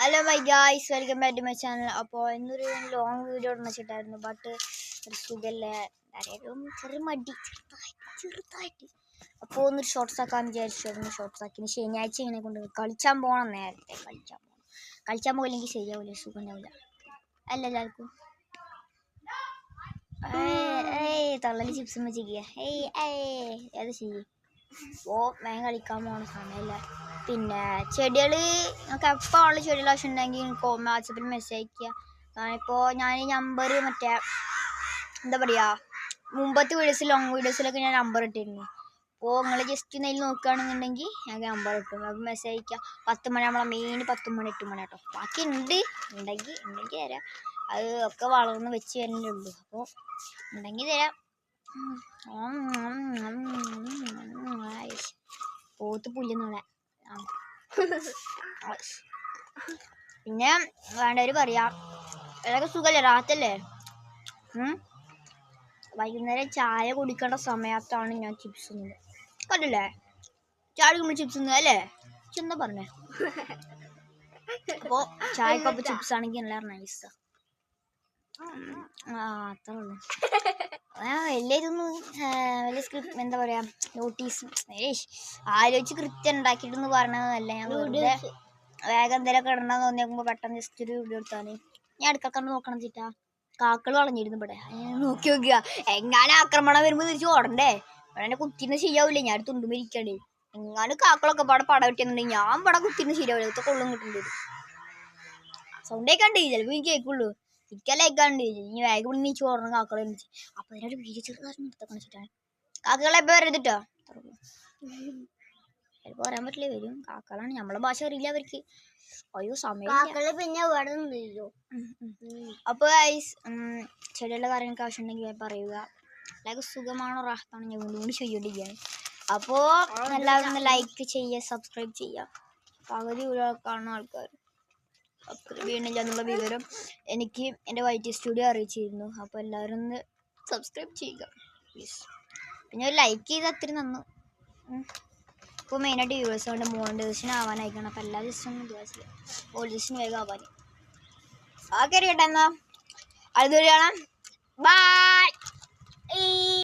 Hello my guys welcome back to my channel അപ്പോൾ ഇന്നൊരു long video ഇടണം വെച്ചിട്ടായിരുന്നു. ബട്ട് ഒരു സുഖല്ലേ. ആരെയും ചെറിയ മടി. ചെറുതായിട്ട് ചെറുതായിട്ട്. അപ്പോൾ ഒന്നൊരു ഷോർട്സ് ആക്കാൻ വിചാരിച്ചു. അതൊന്ന് ഷോർട്സ് ആക്കി. ശനിയാഴ്ച ഇങ്ങനെ കൊണ്ട് കളിച്ചാൻ പോകണം നേരത്തെ. കളിച്ചാൻ പോകണം കളിച്ചാൻ പോയില്ലെങ്കിൽ ശരിയാവില്ല സുഖം ഉണ്ടാവില്ല അല്ല എല്ലാവർക്കും. ഏയ്, ചിപ്സ് ചിപ്സും വെച്ചിരിക്കുക ഏയ് ഏയ് അത് ശരി? ഓ വേഗം കളിക്കാൻ പോകണം സമയമല്ല പിന്നെ ചെടികൾ നിങ്ങൾക്ക് എപ്പോൾ ഉള്ള ചെടികൾ ആവശ്യം ഉണ്ടെങ്കിൽ എനിക്ക് വാട്സപ്പിൽ മെസ്സേജ് അയക്കുക ഇപ്പോൾ ഞാൻ ഈ നമ്പർ മറ്റേ എന്താ പറയുക മുമ്പത്തെ വീഡിയോസിൽ ലോങ് വീഡിയോസിലൊക്കെ ഞാൻ നമ്പർ ഇട്ടിരുന്നു അപ്പോൾ നിങ്ങൾ ജസ്റ്റ് നെയിൽ നോക്കുകയാണെന്നുണ്ടെങ്കിൽ ഞങ്ങൾക്ക് നമ്പർ കിട്ടും അപ്പോൾ മെസ്സേജ് അയക്കുക പത്ത് മണി നമ്മളെ മെയിൻ പത്ത് മണി എട്ട് മണി കേട്ടോ ബാക്കി ഉണ്ട് ഉണ്ടെങ്കിൽ ഉണ്ടെങ്കിൽ തരാം അത് ഒക്കെ വളർന്ന് വെച്ച് വരുന്നുള്ളൂ അപ്പോൾ ഉണ്ടെങ്കിൽ തരാം. പോത്ത് പുല്ലുന്നോളെ പിന്നെ വേണ്ടവര് പറയാം അതൊക്കെ സുഖല്ലേ? റാത്തല്ലേ? വൈകുന്നേരം ചായ കുടിക്കേണ്ട സമയത്താണ് ഞാൻ ചിപ്സ് തിന്നത്. കണ്ടില്ലേ? ചായ കുടിക്കുമ്പോൾ ചിപ്സ് തിന്നത് അല്ലേ? ചെന്ന പറഞ്ഞേ? അപ്പോൾ ചായക്കൊപ്പം ചിപ്സ് ആണെങ്കിൽ നല്ല നൈസാ ആ അത്രേ ഉള്ളൂ. വലിയ ഇതൊന്നും വലിയ സ്ക്രിപ്റ്റ് എന്താ പറയാ നോട്ടീസ് ആലോചിച്ച് കൃത്യം ഉണ്ടാക്കിയിട്ടെന്ന് പറഞ്ഞതല്ല ഞാൻ വെറുതെ വേഗം എന്തെങ്കിലുമൊക്കെ ഇടണമെന്ന് തോന്നിയാകുമ്പോൾ പെട്ടെന്ന് ജസ്റ്റ് ഒരു വീഡിയോ എടുത്താൽ. ഞാൻ അടുക്കളക്കണ്ട് നോക്കണം ചിട്ടാ. കാക്കൾ വളഞ്ഞിരുന്നു ഇവിടെ. നോക്കി നോക്കുക എങ്ങാനും ആക്രമണം വരുമ്പോൾ തിരിച്ച് ഓടണ്ടേ? ഇവിടെ എന്നെ കുത്തിന്ന് ശരിയാവില്ല ഞാൻ തുണ്ടുമ്പോൾ ഇരിക്കണ്ടേ. എങ്ങാനും കാക്കളൊക്കെ പാടെ പട കിട്ടിയെന്നുണ്ടെങ്കിൽ ഞാൻ പട കുത്തിന്ന് ശരിയാവില്ല ഇതൊക്കെ കൊള്ളും കിട്ടേണ്ടി? വരും സൗണ്ട് കേൾക്കണ്ടേ ചിലപ്പോൾ എനിക്ക് കേൾക്കുള്ളൂ. ഇരിക്കലേക്കാണ്ട് ഇനി വേഗം ഇവിടെ നീ കാക്കകളെ എണീച്ച് അപ്പൊ അതിനൊരു വീഡിയോ ചെറുതായിട്ട് നിർത്തക്കണം വെച്ചിട്ടാണ്. കാക്കകളെ വരരുതിട്ടോ ചിലപ്പോ പറയാൻ പറ്റില്ല വരും. കാക്കളാണ് നമ്മളെ ഭാഷ അറിയില്ല അവർക്ക്. അയ്യോ സമയം പിന്നെ ഇവിടെ നിന്നില്ലോ അപ്പോൾ ചെടികളുടെ കാര്യങ്ങൾക്ക് ആവശ്യമുണ്ടെങ്കിൽ പറയുക. ലൈക്ക് സുഖമാണോ റാഹത്താണോ ഞാൻ വീണ്ടും കൂടി ചെയ്യോണ്ടിരിക്കുകയാണ് അപ്പോൾ എല്ലാവരും ലൈക്ക് ചെയ്യുക സബ്സ്ക്രൈബ് ചെയ്യുക. പകുതി കാണുന്ന ആൾക്കാർ വീണില്ല എന്നുള്ള വിവരം എനിക്ക് എന്റെ വൈറ്റ് സ്റ്റുഡിയോ അറിയിച്ചിരുന്നു. അപ്പോൾ എല്ലാവരും ഒന്ന് സബ്സ്ക്രൈബ് ചെയ്യുക പ്ലീസ് പിന്നെ ഒരു ലൈക്ക് ചെയ്ത് അത്രയും നന്നു. ഇപ്പോൾ മെയിനായിട്ട് വ്യൂവേഴ്സ് കൊണ്ട് മോണിറ്റൈസേഷൻ ആവാനായിക്കണം അപ്പോൾ എല്ലാ ദിവസവും ദിവസം മോണിറ്റൈസേഷൻ വേഗം ആവാൻ ഓക്കെ അറിയട്ടെ എന്നാ. അടുത്ത കാണാം. ബൈ